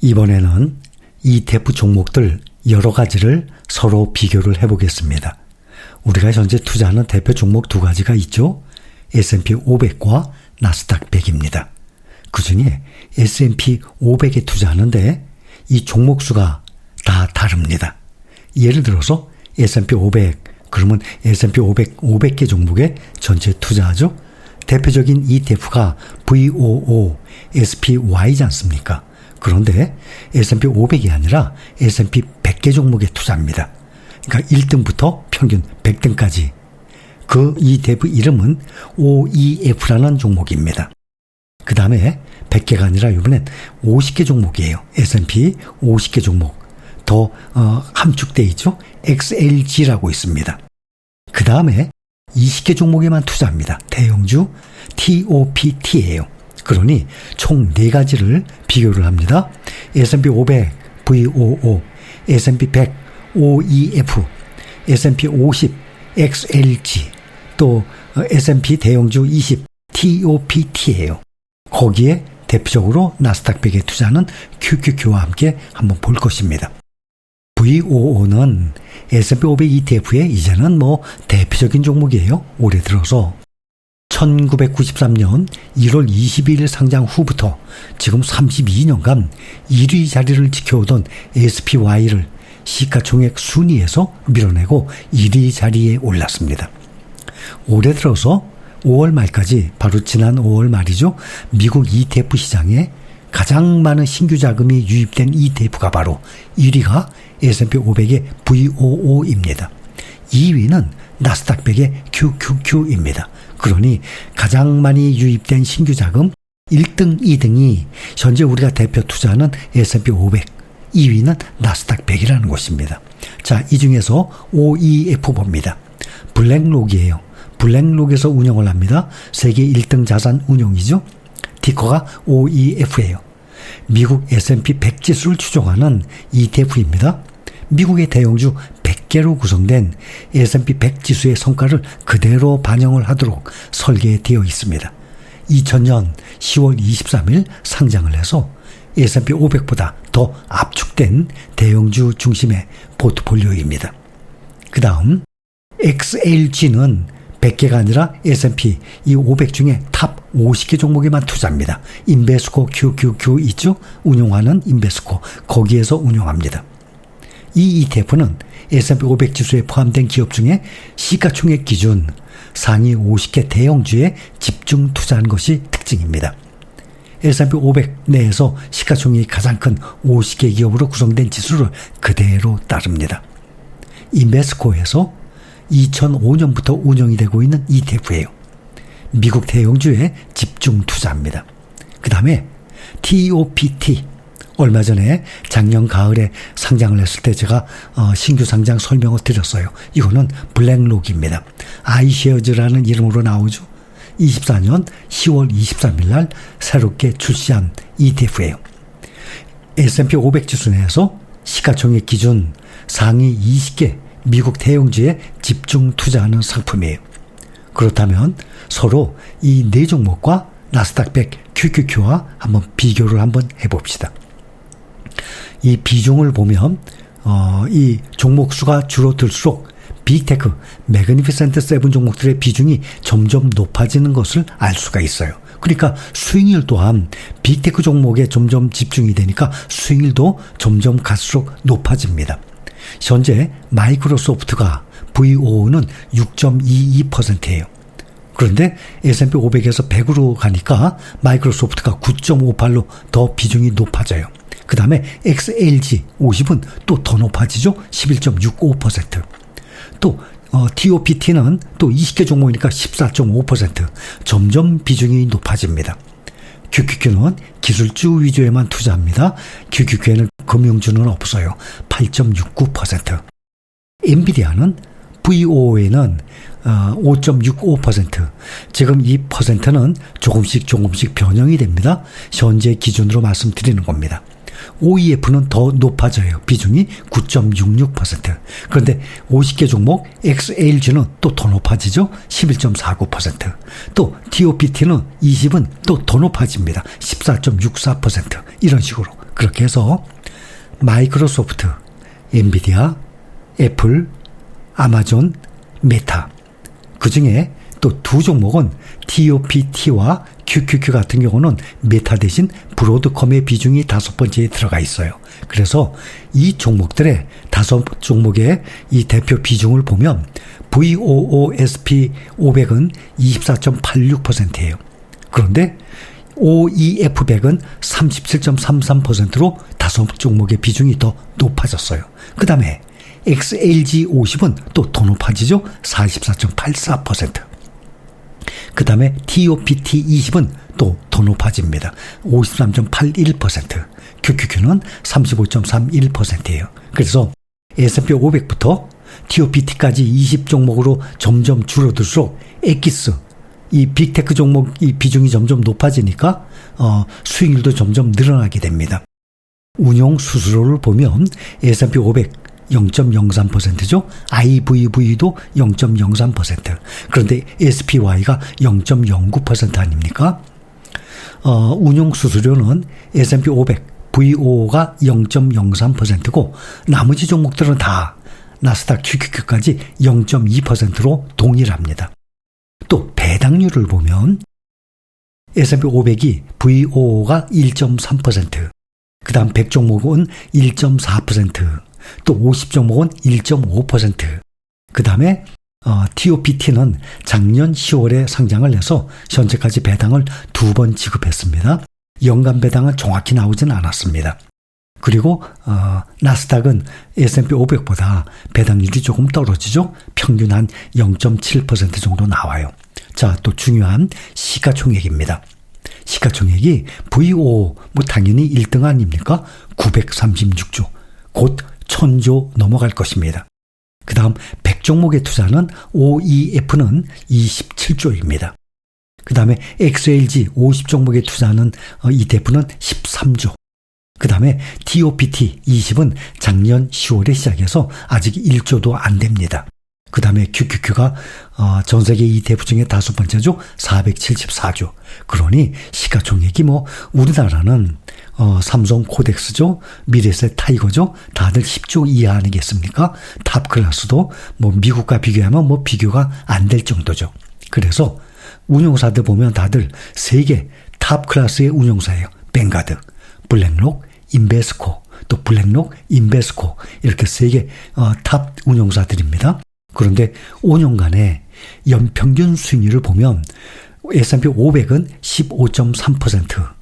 이번에는 ETF 종목들 여러 가지를 서로 비교를 해보겠습니다. 우리가 현재 투자하는 대표 종목 두 가지가 있죠. S&P 500과 나스닥 100입니다. 그 중에 S&P 500에 투자하는데 이 종목 수가 다 다릅니다. 예를 들어서 S&P 500 그러면 S&P 500 500개 종목에 전체 투자하죠. 대표적인 ETF가 VOO, SPY지 않습니까? 그런데 S&P 500이 아니라 S&P 100개 종목에 투자합니다. 그러니까 1등부터 평균 100등까지. 그 ETF 이름은 OEF라는 종목입니다. 그 다음에 100개가 아니라 이번엔 50개 종목이에요. S&P 50개 종목. 더 어, 함축돼 있죠. XLG라고 있습니다. 그 다음에 20개 종목에만 투자합니다. 대형주 TOPT예요. 그러니 총 4가지를 비교를 합니다. S&P 500 VOO, S&P 100 OEF, S&P 50 XLG, 또 S&P 대형주 20 TOPT예요. 거기에 대표적으로 나스닥 100에 투자하는 QQQ와 함께 한번 볼 것입니다. VOO는 S&P 500 ETF의 이제는 뭐 대표적인 종목이에요. 올해 들어서 1993년 1월 22일 상장 후부터 지금 32년간 1위 자리를 지켜오던 SPY를 시가총액 순위에서 밀어내고 1위 자리에 올랐습니다. 올해 들어서 5월 말까지 바로 지난 5월 말이죠. 미국 ETF 시장에 가장 많은 신규 자금이 유입된 ETF가 바로 1위가 S&P 500의 VOO입니다. 2위는 나스닥 100의 QQQ입니다. 그러니 가장 많이 유입된 신규 자금 1등, 2등이 현재 우리가 대표 투자하는 S&P 500, 2위는 나스닥 100이라는 것입니다. 자, 이 중에서 OEF 봅니다. 블랙록이에요. 블랙록에서 운영을 합니다. 세계 1등 자산 운용이죠. 티커가 OEF예요. 미국 S&P 100 지수를 추종하는 ETF입니다. 미국의 대형주 100개로 구성된 S&P 100 지수의 성과를 그대로 반영을 하도록 설계되어 있습니다. 2000년 10월 23일 상장을 해서 S&P 500보다 더 압축된 대형주 중심의 포트폴리오입니다. 그 다음 XLG는 100개가 아니라 S&P 이 500 중에 탑 50개 종목에만 투자합니다. 인베스코 QQQ 있죠? 운용하는 인베스코 거기에서 운용합니다. 이 ETF는 S&P 500 지수에 포함된 기업 중에 시가총액 기준 상위 50개 대형주에 집중 투자한 것이 특징입니다. S&P 500 내에서 시가총액이 가장 큰 50개 기업으로 구성된 지수를 그대로 따릅니다. 인베스코에서 2005년부터 운영이 되고 있는 ETF예요. 미국 대형주에 집중 투자합니다. 그 다음에 TOPT 얼마 전에 작년 가을에 상장을 했을 때 제가 어, 신규 상장 설명을 드렸어요. 이거는 블랙록입니다. 아이쉐어즈라는 이름으로 나오죠. 24년 10월 23일 날 새롭게 출시한 ETF예요. S&P 500 지수 내에서 시가총액 기준 상위 20개 미국 대형주에 집중 투자하는 상품이에요. 그렇다면 서로 이 네 종목과 나스닥 100 QQQ와 한번 비교를 한번 해봅시다. 이 비중을 보면 어, 이 종목 수가 줄어들수록 빅테크, 매그니피센트 세븐 종목들의 비중이 점점 높아지는 것을 알 수가 있어요. 그러니까 수익률 또한 빅테크 종목에 점점 집중이 되니까 수익률도 점점 갈수록 높아집니다. 현재 마이크로소프트가 VO는 6.22%예요. 그런데 S&P 500에서 100으로 가니까 마이크로소프트가 9.58로 더 비중이 높아져요. 그 다음에 XLG 50은 또 더 높아지죠. 11.65%. 또 어, TOPT는 또 20개 종목이니까 14.5% 점점 비중이 높아집니다. QQQ는 기술주 위주에만 투자합니다. QQQ에는 금융주는 없어요. 8.69%. 엔비디아는 VO에는 5.65%. 어, 지금 이 퍼센트는 조금씩 조금씩 변형이 됩니다. 현재 기준으로 말씀드리는 겁니다. OEF는 더 높아져요. 비중이 9.66%. 그런데 50개 종목 XLG는 또 더 높아지죠. 11.49%. 또 TOPT는 20은 또 더 높아집니다. 14.64%. 이런 식으로. 그렇게 해서 마이크로소프트, 엔비디아, 애플, 아마존, 메타. 그 중에 또 두 종목은 TOPT와 QQQ 같은 경우는 메타 대신 브로드컴의 비중이 다섯 번째에 들어가 있어요. 그래서 이 종목들의 다섯 종목의 이 대표 비중을 보면 VOOSP 500은 24.86%예요. 그런데 OEF100은 37.33%로 다섯 종목의 비중이 더 높아졌어요. 그 다음에 XLG50은 또 더 높아지죠? 44.84%. 그 다음에 TOPT20은 또 더 높아집니다. 53.81%. QQQ는 35.31%예요. 그래서 S&P 500부터 TOPT까지 20종목으로 점점 줄어들수록 엑기스 이 빅테크 종목 이 비중이 점점 높아지니까 어, 수익률도 점점 늘어나게 됩니다. 운용 수수료를 보면 S&P 500 0.03%죠. IVV도 0.03%. 그런데 SPY가 0.09% 아닙니까? 어, 운용 수수료는 S&P 500 VO가 0.03%고 나머지 종목들은 다 나스닥 QQQ까지 0.2%로 동일합니다. 또 배당률을 보면 S&P 500이 VO가 1.3%, 그 다음 100종목은 1.4%, 또 50종목은 1.5%, 그 다음에 어, TOPT는 작년 10월에 상장을 해서 현재까지 배당을 두 번 지급했습니다. 연간 배당은 정확히 나오진 않았습니다. 그리고 어, 나스닥은 S&P 500보다 배당률이 조금 떨어지죠. 평균 한 0.7% 정도 나와요. 자, 또 중요한 시가총액입니다. 시가총액이 VO 뭐 당연히 1등 아닙니까? 936조. 곧 1000조 넘어갈 것입니다. 그 다음 100종목의 투자는 OEF는 27조입니다. 그 다음에 XLG 50종목의 투자는 ETF는 13조. 그 다음에 TOPT 20은 작년 10월에 시작해서 아직 1조도 안 됩니다. 그 다음에 QQQ가 어, 전 세계 ETF 중에 다섯 번째죠. 474조. 그러니 시가총액이 뭐 우리나라는 어, 삼성 코덱스죠. 미래세 타이거죠. 다들 10조 이하 아니겠습니까? 탑 클래스도 뭐 미국과 비교하면 뭐 비교가 안 될 정도죠. 그래서 운용사들 보면 다들 세계 탑 클래스의 운용사예요. 뱅가드, 블랙록, 인베스코, 또 블랙록, 인베스코 이렇게 세계 어, 탑 운용사들입니다. 그런데 5년간의 연평균 수익률을 보면 S&P 500은 15.3%,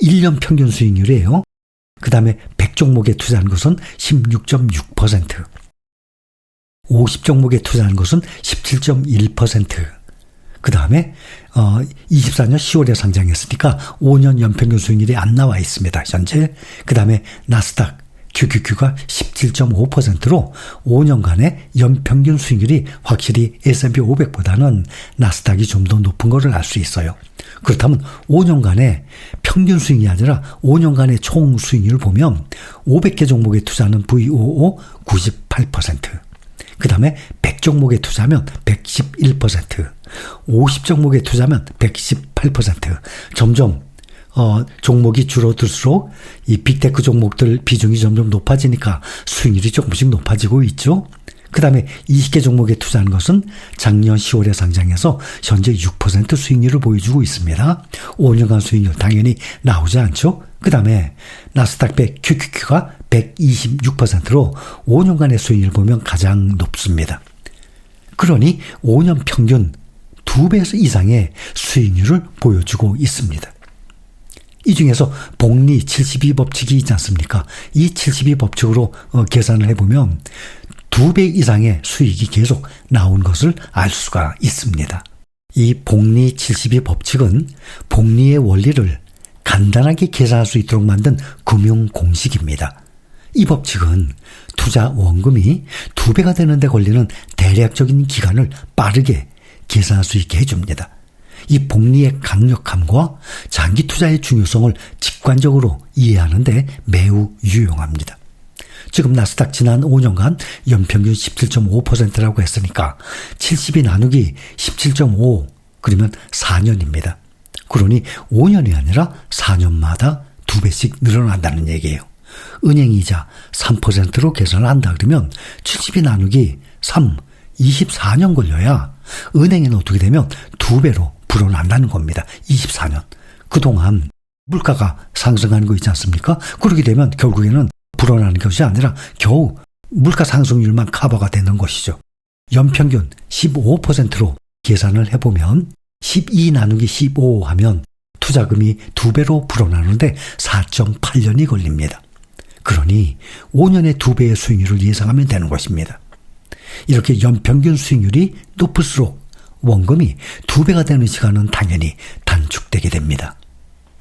1년 평균 수익률이에요. 그 다음에 100종목에 투자한 것은 16.6%, 50종목에 투자한 것은 17.1%, 그 다음에 어 24년 10월에 상장했으니까 5년 연평균 수익률이 안 나와 있습니다. 현재 그 다음에 나스닥 QQQ가 17.5%로 5년간의 연평균 수익률이 확실히 S&P 500보다는 나스닥이 좀 더 높은 것을 알 수 있어요. 그렇다면 5년간의 평균 수익이 아니라 5년간의 총 수익률을 보면 500개 종목에 투자하는 VOO 98%, 그 다음에 100종목에 투자하면 111%, 50종목에 투자하면 118%. 점점 어, 종목이 줄어들수록 이 빅테크 종목들 비중이 점점 높아지니까 수익률이 조금씩 높아지고 있죠. 그 다음에 20개 종목에 투자한 것은 작년 10월에 상장해서 현재 6% 수익률을 보여주고 있습니다. 5년간 수익률 당연히 나오지 않죠. 그 다음에 나스닥 100 QQQ가 126%로 5년간의 수익률 보면 가장 높습니다. 그러니 5년 평균 2배 이상의 수익률을 보여주고 있습니다. 이 중에서 복리 72 법칙이 있지 않습니까? 이 72 법칙으로 어, 계산을 해보면 2배 이상의 수익이 계속 나온 것을 알 수가 있습니다. 이 복리 72 법칙은 복리의 원리를 간단하게 계산할 수 있도록 만든 금융 공식입니다. 이 법칙은 투자 원금이 두 배가 되는데 걸리는 대략적인 기간을 빠르게 계산할 수 있게 해줍니다. 이 복리의 강력함과 장기 투자의 중요성을 직관적으로 이해하는데 매우 유용합니다. 지금 나스닥 지난 5년간 연평균 17.5%라고 했으니까 70이 나누기 17.5 그러면 4년입니다. 그러니 5년이 아니라 4년마다 두 배씩 늘어난다는 얘기예요. 은행 이자 3%로 계산을 한다 그러면 70이 나누기 3, 24년 걸려야 은행에 어떻게 되면 두 배로 불어난다는 겁니다. 24년. 그동안 물가가 상승하는 거 있지 않습니까? 그렇게 되면 결국에는 불어나는 것이 아니라 겨우 물가 상승률만 커버가 되는 것이죠. 연평균 15%로 계산을 해보면 12 나누기 15 하면 투자금이 두 배로 불어나는데 4.8년이 걸립니다. 그러니 5년에 두 배의 수익률을 예상하면 되는 것입니다. 이렇게 연평균 수익률이 높을수록 원금이 두 배가 되는 시간은 당연히 단축되게 됩니다.